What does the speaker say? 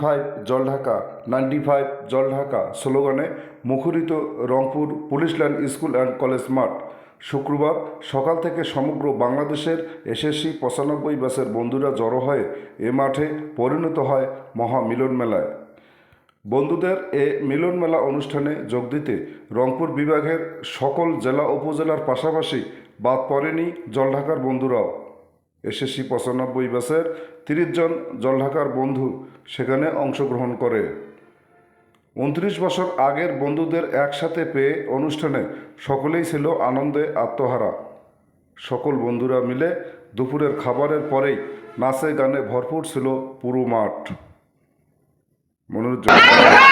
Five Jaldhaka ninety five Jaldhaka স্লোগানে মুখরিত Rangpur police line school and college মাঠ। শুক্রবার সকাল থেকে সমগ্র বাংলাদেশের এসএসসি পঁচানব্বই ব্যাচের বন্ধুরা জড়ো হয়ে এ মাঠে পরিণত হয় মহা মিলন মেলায়। বন্ধুদের এ মিলন মেলা অনুষ্ঠানে যোগ দিতে রংপুর বিভাগের সকল জেলা উপজেলার পাশাপাশি বাদ পড়েনি জলঢাকার বন্ধুরাও। এসএসসি পঁচানব্বই ব্যাচের তিরিশ জন জলঢাকার বন্ধু সেখানে অংশগ্রহণ করে। উনত্রিশ বছর আগের বন্ধুদের একসাথে পেয়ে অনুষ্ঠানে সকলেই ছিল আনন্দে আত্মহারা। সকল বন্ধুরা মিলে দুপুরের খাবারের পরেই নাচে গানে ভরপুর ছিল পুরো মাঠ। মনোরঞ্জন।